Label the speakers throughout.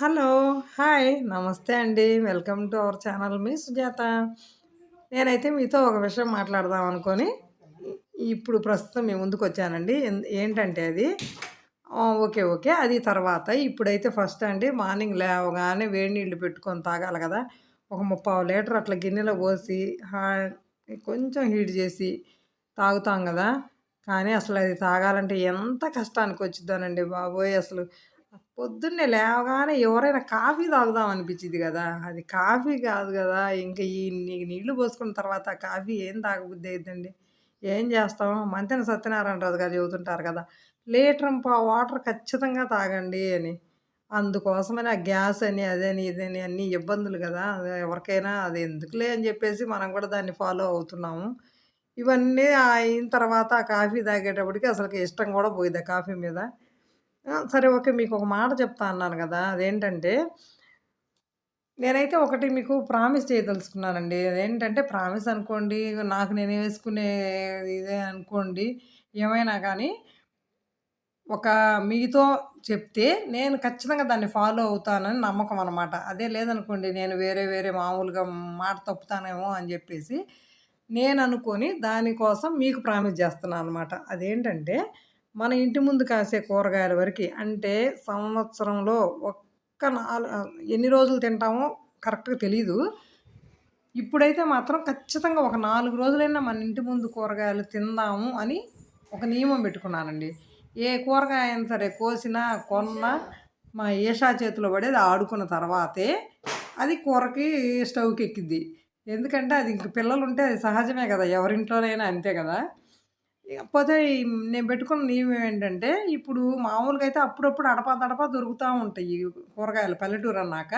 Speaker 1: Hello hi నమస్తే అండి. Welcome to our channel మీ సుజాత. నేనైతే మీతో ఒక విషయం మాట్లాడదాం అనుకొని ఇప్పుడు ప్రస్తుతం మీ ముందుకు వచ్చానండి. ఏంటంటే అది? Okay okay. అది తర్వాత. ఇప్పుడైతే ఫస్ట్ అండి మార్నింగ్ లేవగానే వేడి నీళ్ళు పెట్టుకొని తాగాలి కదా. ఒక ముప్పావు లీటర్ అట్లా గిన్నెలో పోసి కొంచెం హీట్ చేసి తాగుతాం కదా. కానీ అసలు అది తాగాలంటే ఎంత కష్టానికి వచ్చిద్దానండి బాబోయ్ అసలు. పొద్దున్నే లేవగానే ఎవరైనా కాఫీ తాగుదాం అనిపించింది కదా. అది కాఫీ కాదు కదా. ఇంకా ఈ నీ- నీళ్ళు పోసుకున్న తర్వాత కాఫీ ఏం తాగబుద్ధి అవుతుందండి ఏం చేస్తాం? మంతెన సత్యనారాయణ రాజు గారు చెబుతుంటారు కదా లీటర్ పా వాటర్ ఖచ్చితంగా తాగండి అని. అందుకోసమని ఆ గ్యాస్ అని అదని ఇదని అన్ని ఇబ్బందులు కదా. ఎవరికైనా అది ఎందుకులే అని చెప్పేసి మనం కూడా దాన్ని ఫాలో అవుతున్నాము. ఇవన్నీ అయిన తర్వాత ఆ కాఫీ తాగేటప్పటికి అసలు ఇష్టం కూడా పోయింది కాఫీ మీద. సరే ఓకే. మీకు ఒక మాట చెప్తా అన్నాను కదా అదేంటంటే నేనైతే ఒకటి మీకు ప్రామిస్ చేయదలుచుకున్నానండి. అదేంటంటే ప్రామిస్ అనుకోండి, నాకు నేను వేసుకునే ఇదే అనుకోండి. ఏమైనా కానీ ఒక మీతో చెప్తే నేను ఖచ్చితంగా దాన్ని ఫాలో అవుతానని నమ్మకం అనమాట. అదే లేదనుకోండి నేను వేరే వేరే మామూలుగా మాట తప్పుతానేమో అని చెప్పేసి నేను అనుకొని దానికోసం మీకు ప్రామిస్ చేస్తున్నాను అనమాట అదేంటంటే మన ఇంటి ముందు కాసే కూరగాయల వరకి అంటే సంవత్సరంలో ఒక్క నాలు ఎన్ని రోజులు తింటామో కరెక్ట్‌గా తెలీదు. ఇప్పుడైతే మాత్రం ఖచ్చితంగా ఒక నాలుగు రోజులైనా మన ఇంటి ముందు కూరగాయలు తిందాము అని ఒక నియమం పెట్టుకున్నానండి. ఏ కూరగాయ అయినా సరే కోసినా, కొన్నా మా ఏషా చేతిలో పడేది అది ఆడుకున్న తర్వాతే అది కూరకి స్టవ్‌కి ఎక్కిద్ది. ఎందుకంటే అది ఇంక పిల్లలుంటే అది సహజమే కదా ఎవరింట్లోనైనా అంతే కదా పోతే నేను పెట్టుకున్న నియమం ఏంటంటే, ఇప్పుడు మామూలుగా అయితే అప్పుడప్పుడు అడపా దడపా దొరుకుతూ ఉంటాయి కూరగాయలు పల్లెటూరు అన్నాక.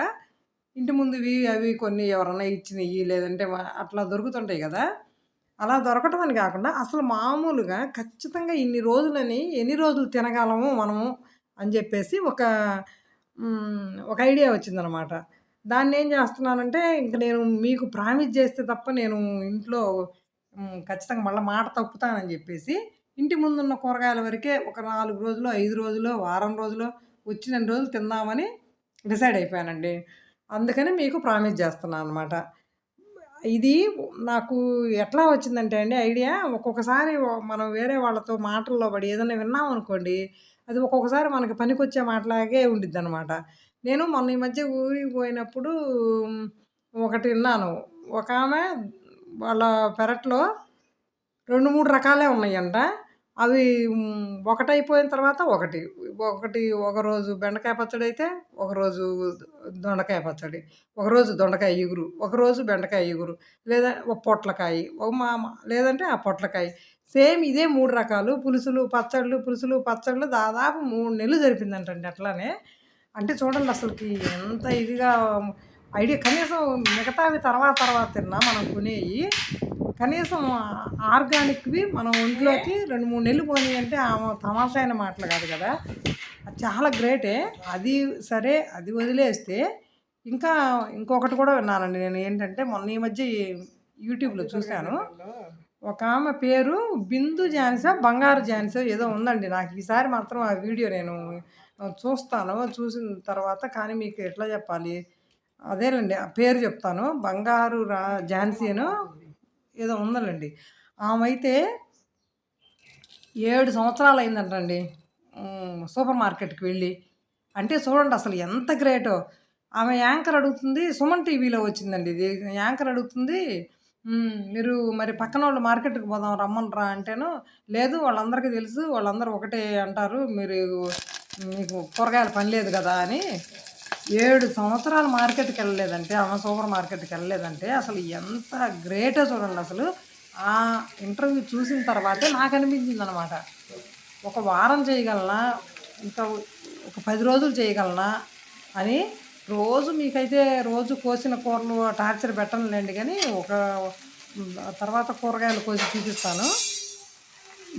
Speaker 1: ఇంటి ముందువి అవి కొన్ని ఎవరన్నా ఇచ్చినవి లేదంటే అట్లా దొరుకుతుంటాయి కదా అలా దొరకటం అని కాకుండా అసలు మామూలుగా ఖచ్చితంగా ఇన్ని రోజులని ఎన్ని రోజులు తినగలము మనము అని చెప్పేసి ఒక ఒక ఐడియా వచ్చిందనమాట. దాన్ని ఏం చేస్తున్నానంటే ఇంక నేను మీకు ప్రామిస్ చేస్తే తప్ప నేను ఇంట్లో ఖచ్చితంగా మళ్ళీ మాట తప్పుతానని చెప్పేసి ఇంటి ముందున్న కూరగాయల వరకే ఒక నాలుగు రోజులు ఐదు రోజులు వారం రోజులు వచ్చిన రోజులు తిందామని డిసైడ్ అయిపోయానండి. అందుకని మీకు ప్రామిస్ చేస్తున్నాను అనమాట. ఇది నాకు ఎట్లా వచ్చిందంటే అండి ఐడియా ఒక్కొక్కసారి మనం వేరే వాళ్ళతో మాటల్లో పడి ఏదైనా విన్నామనుకోండి, అది ఒక్కొక్కసారి మనకి పనికొచ్చే మాటలాగే ఉండిద్దనమాట. నేను మొన్న ఈ మధ్య ఊరికి పోయినప్పుడు ఒకటి విన్నాను. ఒకామె వాళ్ళ పెరట్లో 2, 3 రకాలే ఉన్నాయంట. అవి ఒకటైపోయిన తర్వాత ఒకటి. ఒకటి ఒకరోజు బెండకాయ పచ్చడి అయితే ఒకరోజు దొండకాయ పచ్చడి. ఒకరోజు దొండకాయ ఇగురు, ఒకరోజు బెండకాయ ఇగురు. లేదా ఒక పొట్లకాయ ఒక మా లేదంటే ఆ పొట్లకాయ. సేమ్ ఇదే మూడు రకాలు పులుసులు, పచ్చళ్ళు పులుసులు, పచ్చళ్ళు దాదాపు మూడు నెలలు జరిపిందంటండి అట్లానే. అంటే చూడండి అసలుకి ఎంత ఇదిగా ఐడియా కనీసం మిగతావి తర్వాత తర్వాత తిన్నా మనం కొనేయి. కనీసం ఆర్గానిక్‌వి మనం ఒంట్లోకి 2, 3 నెలలు పోనియంటే ఆమె తమాషా అయిన మాటలు కాదు కదా! అది చాలా గ్రేటే. అది సరే అది వదిలేస్తే ఇంకా ఇంకొకటి కూడా విన్నానండి నేను ఏంటంటే మొన్న ఈ మధ్య యూట్యూబ్‌లో చూశాను. ఒక ఆమె పేరు బిందు జాన్సా బంగారు జాన్సా ఏదో ఉందండి. నాకు ఈసారి మాత్రం ఆ వీడియో నేను చూస్తాను. చూసిన తర్వాత కానీ మీకు ఎట్లా చెప్పాలి? అదేనండి ఆ పేరు చెప్తాను. బంగారు రా ఝాన్సీనో ఏదో ఉందండి. ఆమె అయితే ఏడు సంవత్సరాలు అయిందంటండి సూపర్ మార్కెట్‌కి వెళ్ళి. అంటే చూడండి అసలు ఎంత గ్రేటో. ఆమె యాంకర్ అడుగుతుంది సుమన్ టీవీలో వచ్చిందండి ఇది. యాంకర్ అడుగుతుంది మీరు మరి పక్కన వాళ్ళు మార్కెట్‌కి పోదాం రమ్మనరా అంటేను, లేదు వాళ్ళందరికీ తెలుసు. వాళ్ళందరూ ఒకటే అంటారు. మీరు మీకు కూరగాయల పని లేదు కదా అని ఏడు సంవత్సరాలు మార్కెట్‌కెళ్ళలేదంటే, అమ్మ సూపర్ మార్కెట్‌కెళ్ళలేదంటే అసలు ఎంత గ్రేటో చూడండి అసలు. ఆ ఇంటర్వ్యూ చూసిన తర్వాతే నాకు అనిపించిందనమాట ఒక వారం చేయగలనా? ఇంకా ఒక పది రోజులు చేయగలనా? అని రోజు మీకైతే రోజు కోసిన కూరలు టార్చర్ పెట్టనులేండి కానీ ఒక తర్వాత కూరగాయలు కోసి చూపిస్తాను.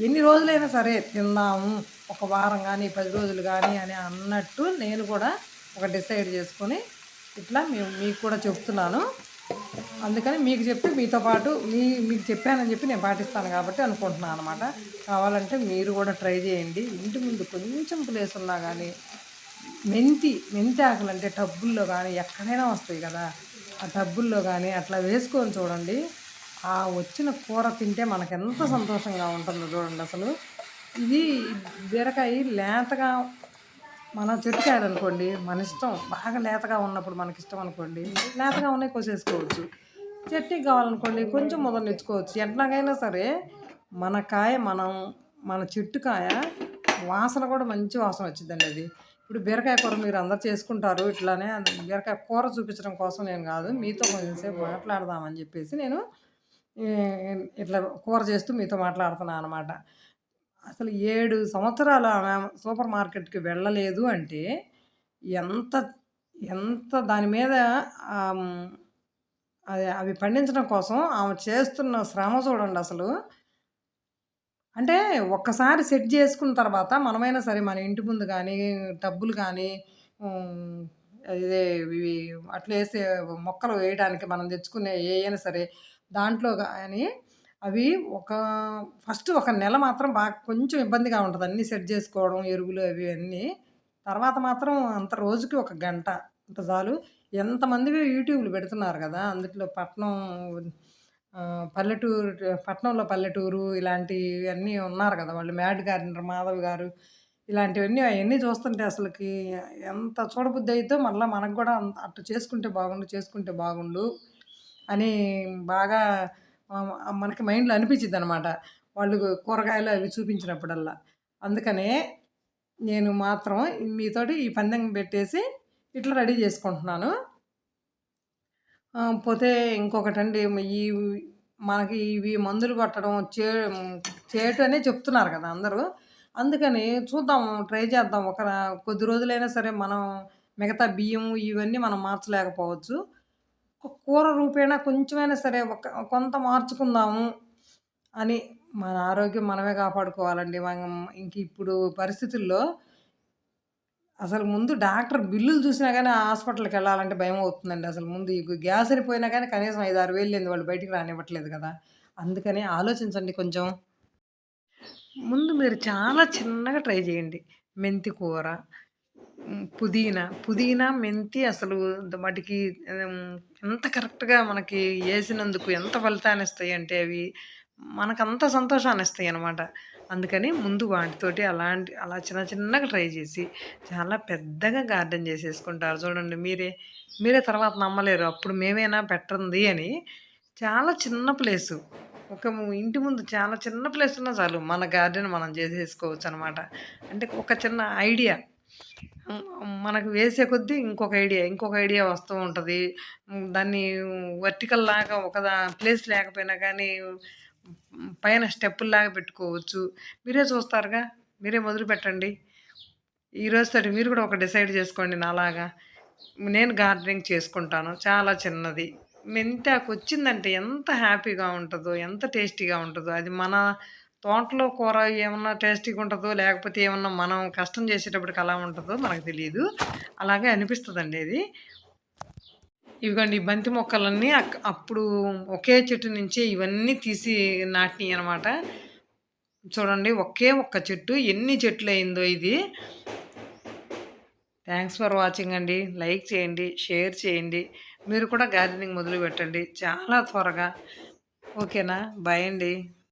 Speaker 1: ఎన్ని రోజులైనా సరే తిందాము. ఒక వారం కానీ పది రోజులు కానీ అని అన్నట్టు నేను కూడా ఒక డిసైడ్ చేసుకొని ఇట్లా మేము మీకు కూడా చెప్తున్నాను. అందుకని మీకు చెప్పి మీతో పాటు మీ మీకు చెప్పానని చెప్పి నేను పాటిస్తాను కాబట్టి అనుకుంటున్నాను అనమాట. కావాలంటే మీరు కూడా ట్రై చేయండి. ఇంటి ముందు కొంచెం ప్లేస్ ఉన్నా కానీ మెంతి మెంతి ఆకులు అంటే టబ్బుల్లో కానీ ఎక్కడైనా వస్తాయి కదా ఆ టబ్బుల్లో కానీ అట్లా వేసుకొని చూడండి ఆ వచ్చిన కూర తింటే మనకు ఎంత సంతోషంగా ఉంటుందో చూడండి అసలు ఇది బీరకాయ లేతగా మన చెట్టు అనుకోండి మన ఇష్టం బాగా లేతగా ఉన్నప్పుడు మనకి ఇష్టం అనుకోండి లేతగా ఉన్నాయి కోసేసుకోవచ్చు. చట్నీ కావాలనుకోండి కొంచెం మొదలు తెచ్చుకోవచ్చు ఎట్లాగైనా సరే మన కాయ మనం మన చెట్టుకాయ వాసన కూడా మంచి వాసన వచ్చిందండి అది. ఇప్పుడు బీరకాయ కూర మీరు అందరు చేసుకుంటారు ఇట్లానే బీరకాయ కూర చూపించడం కోసం నేను కాదు మీతో కొంచెంసేపు మాట్లాడదామని చెప్పేసి నేను ఇట్లా కూర చేస్తూ మీతో మాట్లాడుతున్నాను అనమాట అసలు ఏడు సంవత్సరాలు ఆమె సూపర్ మార్కెట్కి వెళ్ళలేదు అంటే ఎంత ఎంత దాని మీద అది అవి పండించడం కోసం ఆమె చేస్తున్న శ్రమ చూడండి అసలు. అంటే ఒక్కసారి సెట్ చేసుకున్న తర్వాత మనమైనా సరే మన ఇంటి ముందు కానీ టబ్బులు కానీ ఇదే ఇవి అట్లా వేసే మొక్కలు వేయడానికి మనం తెచ్చుకునే ఏ అయినా సరే దాంట్లో కానీ అవి ఒక ఫస్ట్ ఒక నెల మాత్రం బాగా కొంచెం ఇబ్బందిగా ఉంటుంది. అన్నీ సెట్ చేసుకోవడం ఎరువులు అవి అన్నీ. తర్వాత మాత్రం అంత రోజుకి ఒక గంట అంత చాలు. ఎంతమంది యూట్యూబ్లు పెడుతున్నారు కదా అందులో పట్నం పల్లెటూరు పట్నంలో పల్లెటూరు ఇలాంటివి అన్నీ ఉన్నారు కదా వాళ్ళు. మ్యాడ్ గారు మాధవ్ గారు ఇలాంటివన్నీ అవన్నీ చూస్తుంటే అసలుకి ఎంత చూడబుద్ధి అయితే మళ్ళీ మనకు కూడా అట్టు చేసుకుంటే బాగుండు చేసుకుంటే బాగుండు అని బాగా మనకి మైండ్లో అనిపించింది అనమాట వాళ్ళు కూరగాయలు అవి చూపించినప్పుడల్లా. అందుకనే నేను మాత్రం మీతోటి ఈ పందెం పెట్టేసి ఇట్లా రెడీ చేసుకుంటున్నాను. పోతే ఇంకొకటండి ఈ మనకి ఇవి మందులు కొట్టడం చే చేయటం అనే చెప్తున్నారు కదా అందరూ. అందుకని చూద్దాం ట్రై చేద్దాం. ఒక కొద్ది రోజులైనా సరే మనం మిగతా బియ్యం ఇవన్నీ మనం మార్చలేకపోవచ్చు. ఒక కూర రూపేణా కొంచెమైనా సరే ఒక కొంత మార్చుకుందాము అని మన ఆరోగ్యం మనమే కాపాడుకోవాలండి. మనం ఇంక ఇప్పుడు పరిస్థితుల్లో అసలు ముందు డాక్టర్ బిల్లులు చూసినా కానీ హాస్పిటల్కి వెళ్ళాలంటే భయం అవుతుందండి. అసలు ముందు గ్యాస్ అయిపోయినా కానీ కనీసం ఐదు ఆరు వేలు వాళ్ళు బయటికి రానివ్వట్లేదు కదా. అందుకని ఆలోచించండి కొంచెం. ముందు మీరు చాలా చిన్నగా ట్రై చేయండి. మెంతి కూర పుదీనా. పుదీనా మెంతి అసలు వాటికి ఎంత కరెక్ట్గా మనకి వేసినందుకు ఎంత ఫలితాన్ని ఇస్తాయి అంటే అవి మనకంత సంతోషాన్ని ఇస్తాయి అనమాట అందుకని ముందు వాటితోటి అలాంటి అలా చిన్న చిన్నగా ట్రై చేసి చాలా పెద్దగా గార్డెన్ చేసేసుకుంటారు. చూడండి మీరే మీరే తర్వాత నమ్మలేరు. అప్పుడు మేమేనా పెట్టంది అని చాలా చిన్న ప్లేసు. ఒక ఇంటి ముందు చాలా చిన్న ప్లేస్ ఉన్నా చాలు మన గార్డెన్ మనం చేసేసుకోవచ్చు అనమాట అంటే ఒక చిన్న ఐడియా. మనకు వేసే కొద్దీ ఇంకొక ఐడియా ఇంకొక ఐడియా వస్తూ ఉంటుంది. దాన్ని వర్టికల్ లాగా ఒక ప్లేస్ లేకపోయినా కానీ పైన స్టెప్పుల్లాగా పెట్టుకోవచ్చు. మీరే చూస్తారుగా? మీరే మొదలు పెట్టండి. ఈరోజు సరే మీరు కూడా ఒక డిసైడ్ చేసుకోండి నాలాగా. నేను గార్డెనింగ్ చేసుకుంటాను చాలా చిన్నది. మెంతాకు వచ్చిందంటే ఎంత హ్యాపీగా ఉంటుందో ఎంత టేస్టీగా ఉంటుందో అది మన తోటలో కూర ఏమన్నా టేస్టీగా ఉంటుందో లేకపోతే ఏమన్నా మనం కష్టం చేసేటప్పటికి అలా ఉంటుందో మనకు తెలియదు అలాగే అనిపిస్తుందండి అది ఇవిగోండి ఈ బంతి మొక్కలన్నీ అప్పుడు ఒకే చెట్టు నుంచి ఇవన్నీ తీసి నాటినాయి అనమాట చూడండి ఒకే ఒక్క చెట్టు. ఎన్ని చెట్లు అయిందో ఇది. థ్యాంక్స్ ఫర్ వాచింగ్ అండి. లైక్ చేయండి షేర్ చేయండి. మీరు కూడా గార్డెనింగ్ మొదలు పెట్టండి చాలా త్వరగా. ఓకేనా? బాయ్ అండి.